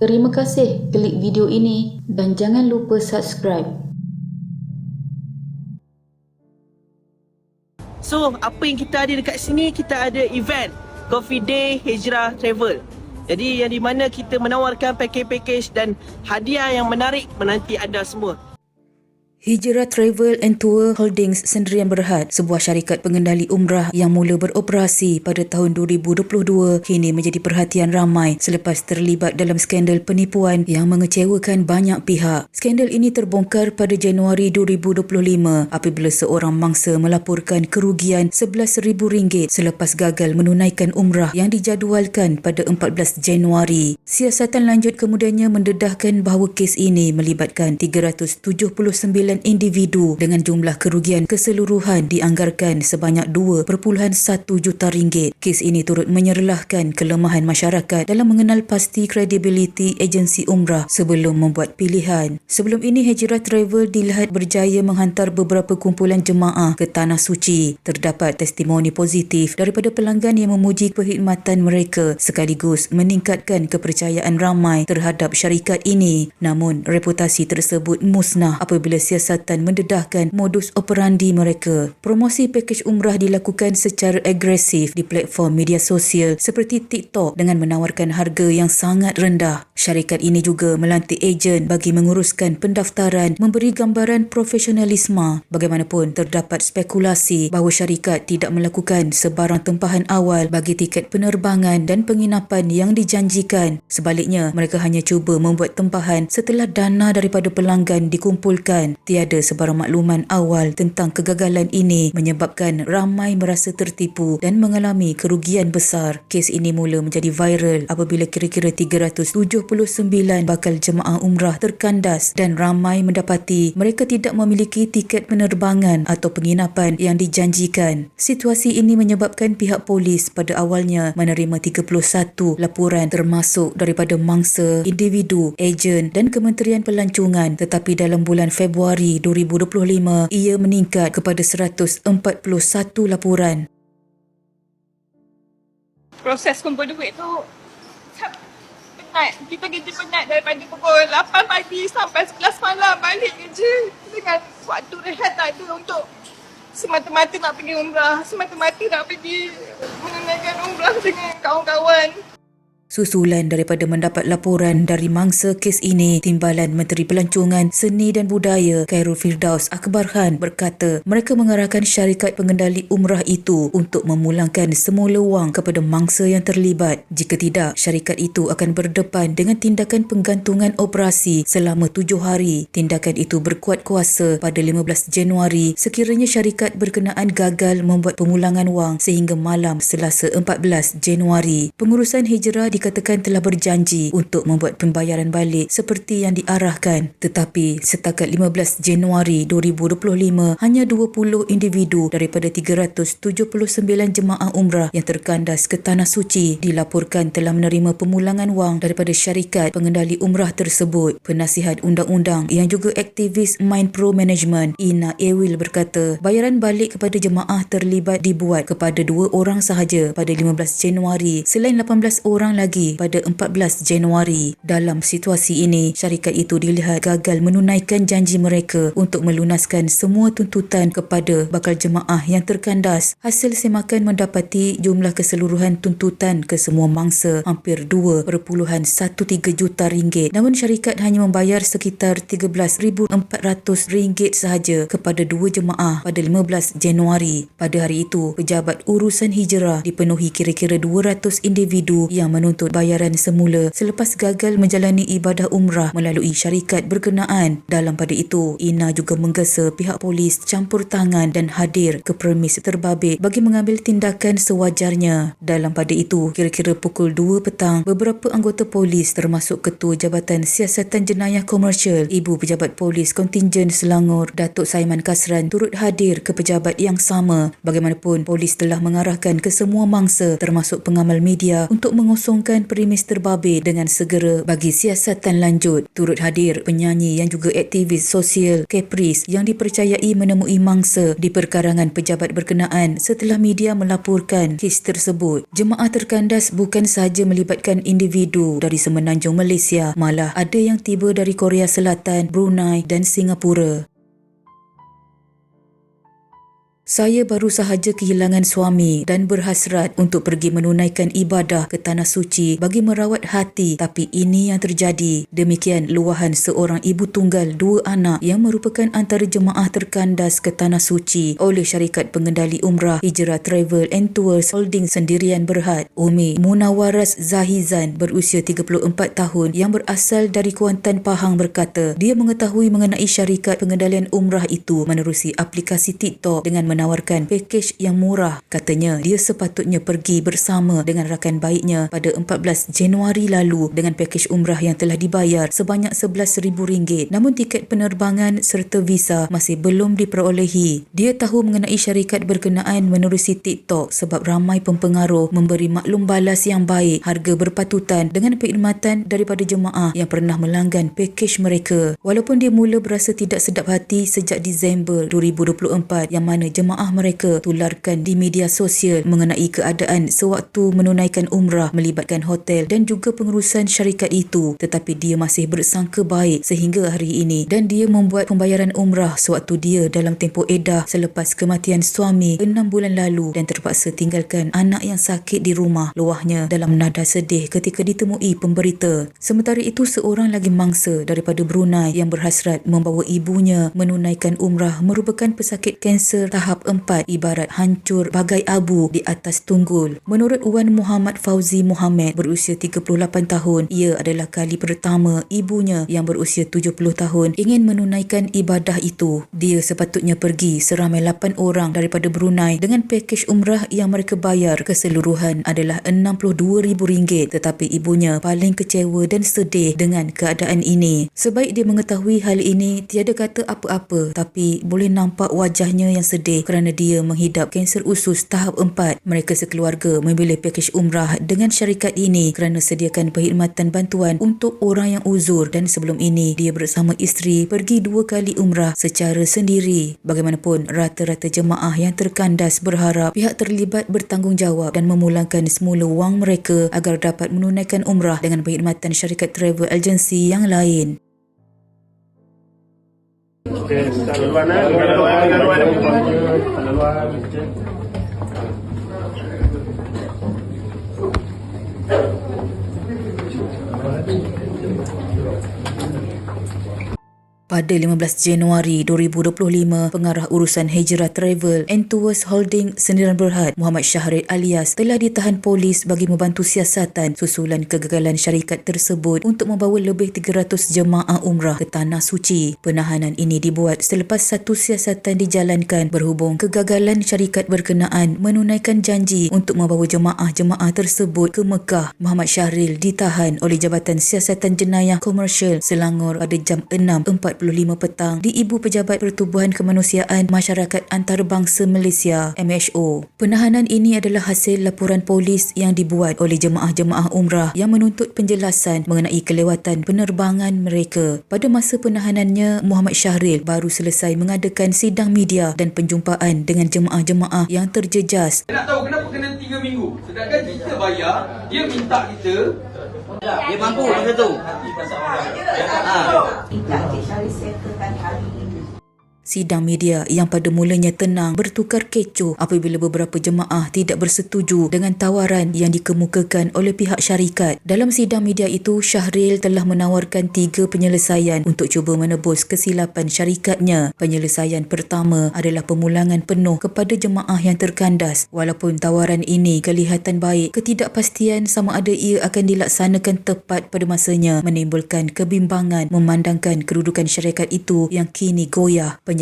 Terima kasih klik video ini dan jangan lupa subscribe. So, apa yang kita ada dekat sini, kita ada event Coffee Day Hijrah Travel. Jadi yang di mana kita menawarkan package-package dan hadiah yang menarik menanti anda semua. Hijrah Travel and Tour Holdings Sendirian Berhad, sebuah syarikat pengendali umrah yang mula beroperasi pada tahun 2022 kini menjadi perhatian ramai selepas terlibat dalam skandal penipuan yang mengecewakan banyak pihak. Skandal ini terbongkar pada Januari 2025 apabila seorang mangsa melaporkan kerugian RM11,000 selepas gagal menunaikan umrah yang dijadualkan pada 14 Januari. Siasatan lanjut kemudiannya mendedahkan bahawa kes ini melibatkan 379 individu dengan jumlah kerugian keseluruhan dianggarkan sebanyak 2.1 juta ringgit. Kes ini turut menyerlahkan kelemahan masyarakat dalam mengenal pasti kredibiliti agensi umrah sebelum membuat pilihan. Sebelum ini Hijrah Travel dilihat berjaya menghantar beberapa kumpulan jemaah ke Tanah Suci. Terdapat testimoni positif daripada pelanggan yang memuji perkhidmatan mereka sekaligus meningkatkan kepercayaan ramai terhadap syarikat ini. Namun reputasi tersebut musnah apabila siasatan mendedahkan modus operandi mereka. Promosi pakej umrah dilakukan secara agresif di platform media sosial seperti TikTok dengan menawarkan harga yang sangat rendah. Syarikat ini juga melantik ejen bagi menguruskan pendaftaran, memberi gambaran profesionalisme. Bagaimanapun terdapat spekulasi bahawa syarikat tidak melakukan sebarang tempahan awal bagi tiket penerbangan dan penginapan yang dijanjikan. Sebaliknya, mereka hanya cuba membuat tempahan setelah dana daripada pelanggan dikumpulkan tiada sebarang makluman awal tentang kegagalan ini menyebabkan ramai merasa tertipu dan mengalami kerugian besar. Kes ini mula menjadi viral apabila kira-kira 379 bakal jemaah umrah terkandas dan ramai mendapati mereka tidak memiliki tiket penerbangan atau penginapan yang dijanjikan. Situasi ini menyebabkan pihak polis pada awalnya menerima 31 laporan termasuk daripada mangsa, individu, ejen dan Kementerian Pelancongan tetapi dalam bulan Februari Februari 2025 ia meningkat kepada 141 laporan. Proses kumpul duit tu penat. Kita kerja penat daripada pukul 8 pagi sampai 11 malam balik kerja dengan waktu rehat tak ada untuk semata-mata nak pergi umrah, semata-mata nak pergi menunaikan umrah dengan kawan-kawan. Susulan daripada mendapat laporan dari mangsa kes ini, Timbalan Menteri Pelancongan Seni dan Budaya Khairul Firdaus Akbar Khan berkata mereka mengarahkan syarikat pengendali umrah itu untuk memulangkan semula wang kepada mangsa yang terlibat. Jika tidak, syarikat itu akan berdepan dengan tindakan penggantungan operasi selama tujuh hari. Tindakan itu berkuat kuasa pada 15 Januari sekiranya syarikat berkenaan gagal membuat pemulangan wang sehingga malam Selasa 14 Januari. Pengurusan hijrah di dikatakan telah berjanji untuk membuat pembayaran balik seperti yang diarahkan tetapi setakat 15 Januari 2025 hanya 20 individu daripada 379 jemaah umrah yang terkandas ke Tanah Suci dilaporkan telah menerima pemulangan wang daripada syarikat pengendali umrah tersebut. Penasihat undang-undang yang juga aktivis Mind Pro Management Ina Ewil berkata bayaran balik kepada jemaah terlibat dibuat kepada dua orang sahaja pada 15 Januari selain 18 orang lagi lagi pada 14 Januari. Dalam situasi ini, syarikat itu dilihat gagal menunaikan janji mereka untuk melunaskan semua tuntutan kepada bakal jemaah yang terkandas. Hasil semakan mendapati jumlah keseluruhan tuntutan ke semua mangsa hampir 2.13 juta ringgit. Namun syarikat hanya membayar sekitar 13,400 ringgit sahaja kepada dua jemaah pada 15 Januari. Pada hari itu, pejabat urusan hijrah dipenuhi kira-kira 200 individu yang menuntut menuntut bayaran semula selepas gagal menjalani ibadah umrah melalui syarikat berkenaan. Dalam pada itu, Ina juga menggesa pihak polis campur tangan dan hadir ke premis terbabit bagi mengambil tindakan sewajarnya. Dalam pada itu, kira-kira pukul 2 petang, beberapa anggota polis termasuk Ketua Jabatan Siasatan Jenayah Komersial, Ibu Pejabat Polis Kontingen Selangor, Datuk Saiman Kasran turut hadir ke pejabat yang sama. Bagaimanapun, polis telah mengarahkan ke semua mangsa termasuk pengamal media untuk mengosongkan memerlukan premis terbabit dengan segera bagi siasatan lanjut. Turut hadir penyanyi yang juga aktivis sosial Caprice yang dipercayai menemui mangsa di perkarangan pejabat berkenaan setelah media melaporkan kes tersebut. Jemaah terkandas bukan sahaja melibatkan individu dari semenanjung Malaysia, malah ada yang tiba dari Korea Selatan, Brunei dan Singapura. Saya baru sahaja kehilangan suami dan berhasrat untuk pergi menunaikan ibadah ke Tanah Suci bagi merawat hati tapi ini yang terjadi. Demikian luahan seorang ibu tunggal dua anak yang merupakan antara jemaah terkandas ke Tanah Suci oleh syarikat pengendali umrah Hijrah Travel and Tours Holding Sendirian Berhad. Umi Munawaras Zahizan berusia 34 tahun yang berasal dari Kuantan Pahang berkata dia mengetahui mengenai syarikat pengendalian umrah itu menerusi aplikasi TikTok dengan menawarkan pakej yang murah. Katanya dia sepatutnya pergi bersama dengan rakan baiknya pada 14 Januari lalu dengan pakej umrah yang telah dibayar sebanyak RM11,000 namun tiket penerbangan serta visa masih belum diperolehi. Dia tahu mengenai syarikat berkenaan menerusi TikTok sebab ramai pempengaruh memberi maklum balas yang baik harga berpatutan dengan perkhidmatan daripada jemaah yang pernah melanggan pakej mereka. Walaupun dia mula berasa tidak sedap hati sejak Disember 2024 yang mana jemaah jemaah mereka tularkan di media sosial mengenai keadaan sewaktu menunaikan umrah melibatkan hotel dan juga pengurusan syarikat itu. Tetapi dia masih bersangka baik sehingga hari ini dan dia membuat pembayaran umrah sewaktu dia dalam tempoh edah selepas kematian suami enam bulan lalu dan terpaksa tinggalkan anak yang sakit di rumah. Luahnya dalam nada sedih ketika ditemui pemberita. Sementara itu seorang lagi mangsa daripada Brunei yang berhasrat membawa ibunya menunaikan umrah merupakan pesakit kanser tahap tahap 4 ibarat hancur bagai abu di atas tunggul. Menurut Wan Muhammad Fauzi Muhammad berusia 38 tahun, ia adalah kali pertama ibunya yang berusia 70 tahun ingin menunaikan ibadah itu. Dia sepatutnya pergi seramai 8 orang daripada Brunei dengan pakej umrah yang mereka bayar keseluruhan adalah RM62,000 tetapi ibunya paling kecewa dan sedih dengan keadaan ini. Sebaik dia mengetahui hal ini, tiada kata apa-apa tapi boleh nampak wajahnya yang sedih kerana dia menghidap kanser usus tahap 4. Mereka sekeluarga memilih pakej umrah dengan syarikat ini kerana sediakan perkhidmatan bantuan untuk orang yang uzur dan sebelum ini dia bersama isteri pergi dua kali umrah secara sendiri. Bagaimanapun, rata-rata jemaah yang terkandas berharap pihak terlibat bertanggungjawab dan memulangkan semula wang mereka agar dapat menunaikan umrah dengan perkhidmatan syarikat travel agency yang lain. Salvan, Salvan, Salvan, Pada 15 Januari 2025, pengarah urusan Hijrah Travel and Tours Holding Sendirian Berhad, Muhammad Syahrid alias telah ditahan polis bagi membantu siasatan susulan kegagalan syarikat tersebut untuk membawa lebih 300 jemaah umrah ke Tanah Suci. Penahanan ini dibuat selepas satu siasatan dijalankan berhubung kegagalan syarikat berkenaan menunaikan janji untuk membawa jemaah-jemaah tersebut ke Mekah. Muhammad Syahril ditahan oleh Jabatan Siasatan Jenayah Komersial Selangor pada jam 6.40 25 petang di Ibu Pejabat Pertubuhan Kemanusiaan Masyarakat Antarabangsa Malaysia MHO. Penahanan ini adalah hasil laporan polis yang dibuat oleh jemaah-jemaah umrah yang menuntut penjelasan mengenai kelewatan penerbangan mereka. Pada masa penahanannya, Muhammad Syahril baru selesai mengadakan sidang media dan penjumpaan dengan jemaah-jemaah yang terjejas. Dia nak tahu kenapa kena 3 minggu. Sedangkan kita bayar, dia minta kita Dia mampu macam tu. Ha. Tidak Cik Sidang media yang pada mulanya tenang bertukar kecoh apabila beberapa jemaah tidak bersetuju dengan tawaran yang dikemukakan oleh pihak syarikat. Dalam sidang media itu, Syahril telah menawarkan tiga penyelesaian untuk cuba menebus kesilapan syarikatnya. Penyelesaian pertama adalah pemulangan penuh kepada jemaah yang terkandas. Walaupun tawaran ini kelihatan baik, ketidakpastian sama ada ia akan dilaksanakan tepat pada masanya menimbulkan kebimbangan memandangkan kedudukan syarikat itu yang kini goyah. Penyelesaian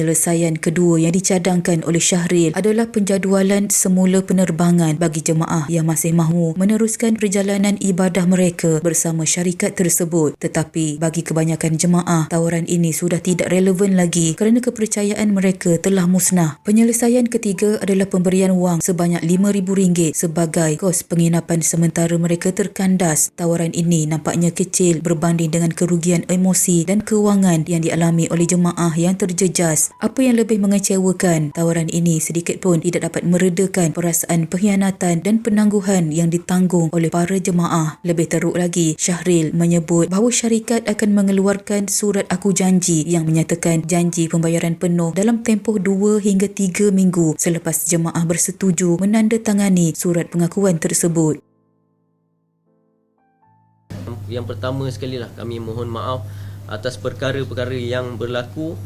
kedua yang dicadangkan oleh Syahril adalah penjadualan semula penerbangan bagi jemaah yang masih mahu meneruskan perjalanan ibadah mereka bersama syarikat tersebut. Tetapi bagi kebanyakan jemaah, tawaran ini sudah tidak relevan lagi kerana kepercayaan mereka telah musnah. Penyelesaian ketiga adalah pemberian wang sebanyak RM5,000 sebagai kos penginapan sementara mereka terkandas. Tawaran ini nampaknya kecil berbanding dengan kerugian emosi dan kewangan yang dialami oleh jemaah yang terjejas. Apa yang lebih mengecewakan, tawaran ini sedikit pun tidak dapat meredakan perasaan pengkhianatan dan penangguhan yang ditanggung oleh para jemaah. Lebih teruk lagi, Syahril menyebut bahawa syarikat akan mengeluarkan surat aku janji yang menyatakan janji pembayaran penuh dalam tempoh 2 hingga 3 minggu selepas jemaah bersetuju menandatangani surat pengakuan tersebut. Yang pertama sekali lah kami mohon maaf atas perkara-perkara yang berlaku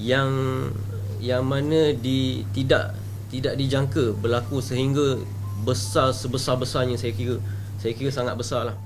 yang yang mana di tidak tidak dijangka berlaku sehingga besar sebesar-besarnya saya kira saya kira sangat besar lah.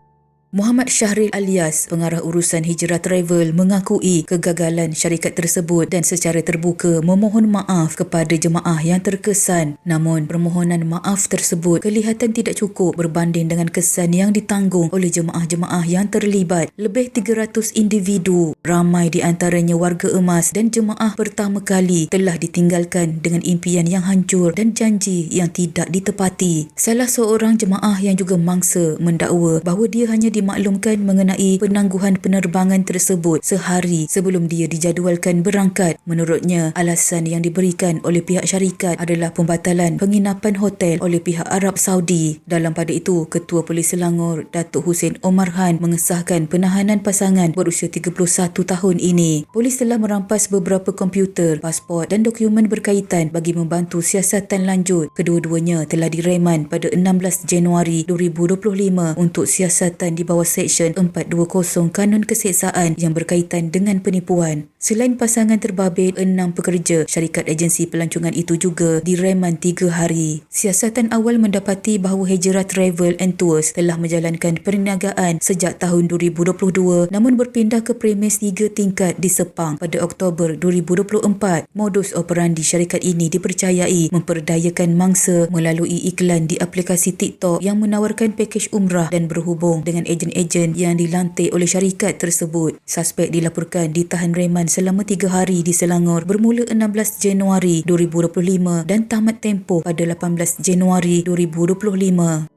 Muhammad Syahril alias pengarah urusan hijrah travel mengakui kegagalan syarikat tersebut dan secara terbuka memohon maaf kepada jemaah yang terkesan. Namun permohonan maaf tersebut kelihatan tidak cukup berbanding dengan kesan yang ditanggung oleh jemaah-jemaah yang terlibat. Lebih 300 individu, ramai di antaranya warga emas dan jemaah pertama kali telah ditinggalkan dengan impian yang hancur dan janji yang tidak ditepati. Salah seorang jemaah yang juga mangsa mendakwa bahawa dia hanya di dimaklumkan mengenai penangguhan penerbangan tersebut sehari sebelum dia dijadualkan berangkat. Menurutnya, alasan yang diberikan oleh pihak syarikat adalah pembatalan penginapan hotel oleh pihak Arab Saudi. Dalam pada itu, Ketua Polis Selangor, Datuk Hussein Omar Han mengesahkan penahanan pasangan berusia 31 tahun ini. Polis telah merampas beberapa komputer, pasport dan dokumen berkaitan bagi membantu siasatan lanjut. Kedua-duanya telah direman pada 16 Januari 2025 untuk siasatan di bawah bawah Seksyen 420 Kanun Keseksaan yang berkaitan dengan penipuan. Selain pasangan terbabit, enam pekerja syarikat agensi pelancongan itu juga direman tiga hari. Siasatan awal mendapati bahawa Hijrah Travel and Tours telah menjalankan perniagaan sejak tahun 2022 namun berpindah ke premis tiga tingkat di Sepang pada Oktober 2024. Modus operandi syarikat ini dipercayai memperdayakan mangsa melalui iklan di aplikasi TikTok yang menawarkan pakej umrah dan berhubung dengan agensi ejen-ejen yang dilantik oleh syarikat tersebut. Suspek dilaporkan ditahan reman selama tiga hari di Selangor bermula 16 Januari 2025 dan tamat tempoh pada 18 Januari 2025.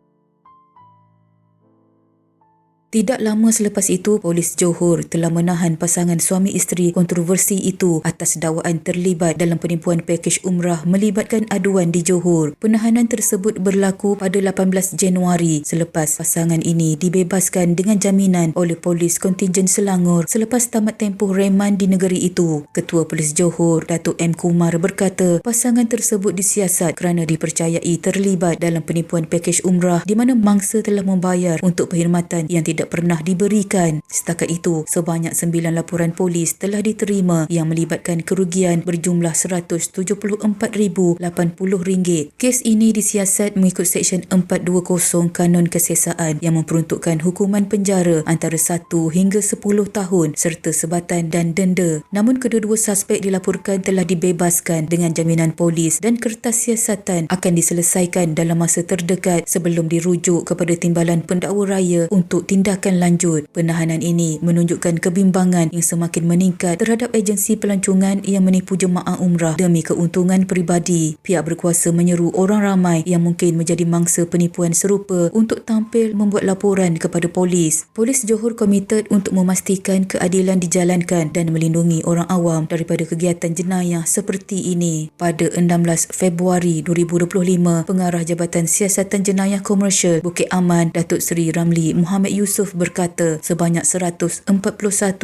Tidak lama selepas itu, polis Johor telah menahan pasangan suami isteri kontroversi itu atas dakwaan terlibat dalam penipuan pakej umrah melibatkan aduan di Johor. Penahanan tersebut berlaku pada 18 Januari selepas pasangan ini dibebaskan dengan jaminan oleh polis kontingen Selangor selepas tamat tempoh reman di negeri itu. Ketua Polis Johor, Datuk M. Kumar berkata pasangan tersebut disiasat kerana dipercayai terlibat dalam penipuan pakej umrah di mana mangsa telah membayar untuk perkhidmatan yang tidak tidak pernah diberikan. Setakat itu, sebanyak sembilan laporan polis telah diterima yang melibatkan kerugian berjumlah RM174,080. Kes ini disiasat mengikut Seksyen 420 Kanun Kesesaan yang memperuntukkan hukuman penjara antara 1 hingga 10 tahun serta sebatan dan denda. Namun kedua-dua suspek dilaporkan telah dibebaskan dengan jaminan polis dan kertas siasatan akan diselesaikan dalam masa terdekat sebelum dirujuk kepada Timbalan Pendakwa Raya untuk tindakan tindakan lanjut. Penahanan ini menunjukkan kebimbangan yang semakin meningkat terhadap agensi pelancongan yang menipu jemaah umrah demi keuntungan peribadi. Pihak berkuasa menyeru orang ramai yang mungkin menjadi mangsa penipuan serupa untuk tampil membuat laporan kepada polis. Polis Johor komited untuk memastikan keadilan dijalankan dan melindungi orang awam daripada kegiatan jenayah seperti ini. Pada 16 Februari 2025, Pengarah Jabatan Siasatan Jenayah Komersial Bukit Aman Datuk Seri Ramli Muhammad Yusuf Yusof berkata sebanyak 141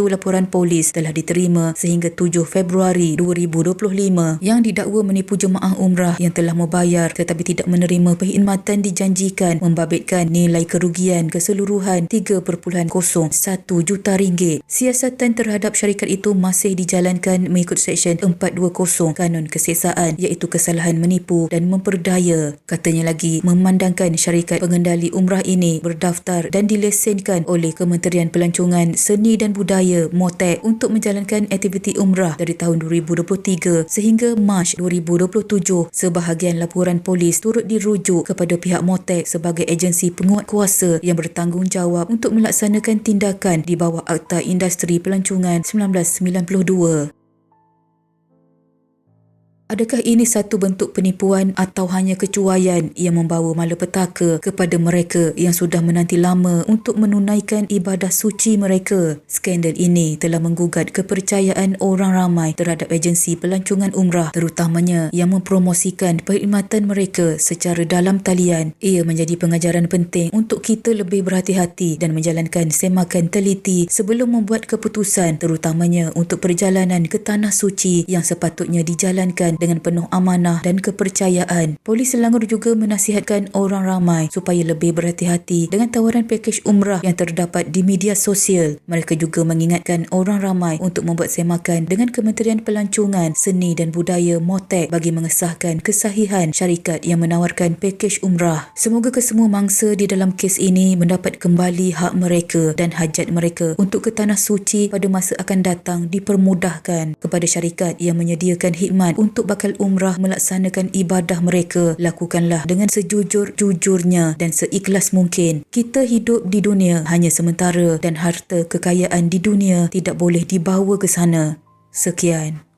laporan polis telah diterima sehingga 7 Februari 2025 yang didakwa menipu jemaah umrah yang telah membayar tetapi tidak menerima perkhidmatan dijanjikan membabitkan nilai kerugian keseluruhan 3.01 juta ringgit. Siasatan terhadap syarikat itu masih dijalankan mengikut Seksyen 420 Kanun Keseksaan iaitu kesalahan menipu dan memperdaya. Katanya lagi memandangkan syarikat pengendali umrah ini berdaftar dan dilesen diizinkan oleh Kementerian Pelancongan Seni dan Budaya MOTEK untuk menjalankan aktiviti umrah dari tahun 2023 sehingga Mac 2027. Sebahagian laporan polis turut dirujuk kepada pihak MOTEK sebagai agensi penguat kuasa yang bertanggungjawab untuk melaksanakan tindakan di bawah Akta Industri Pelancongan 1992. Adakah ini satu bentuk penipuan atau hanya kecuaian yang membawa malapetaka kepada mereka yang sudah menanti lama untuk menunaikan ibadah suci mereka? Skandal ini telah menggugat kepercayaan orang ramai terhadap agensi pelancongan umrah terutamanya yang mempromosikan perkhidmatan mereka secara dalam talian. Ia menjadi pengajaran penting untuk kita lebih berhati-hati dan menjalankan semakan teliti sebelum membuat keputusan terutamanya untuk perjalanan ke tanah suci yang sepatutnya dijalankan dengan penuh amanah dan kepercayaan. Polis Selangor juga menasihatkan orang ramai supaya lebih berhati-hati dengan tawaran pakej umrah yang terdapat di media sosial. Mereka juga mengingatkan orang ramai untuk membuat semakan dengan Kementerian Pelancongan, Seni dan Budaya MOTEK bagi mengesahkan kesahihan syarikat yang menawarkan pakej umrah. Semoga kesemua mangsa di dalam kes ini mendapat kembali hak mereka dan hajat mereka untuk ke tanah suci pada masa akan datang dipermudahkan kepada syarikat yang menyediakan khidmat untuk bakal umrah melaksanakan ibadah mereka. Lakukanlah dengan sejujur-jujurnya dan seikhlas mungkin. Kita hidup di dunia hanya sementara dan harta kekayaan di dunia tidak boleh dibawa ke sana. Sekian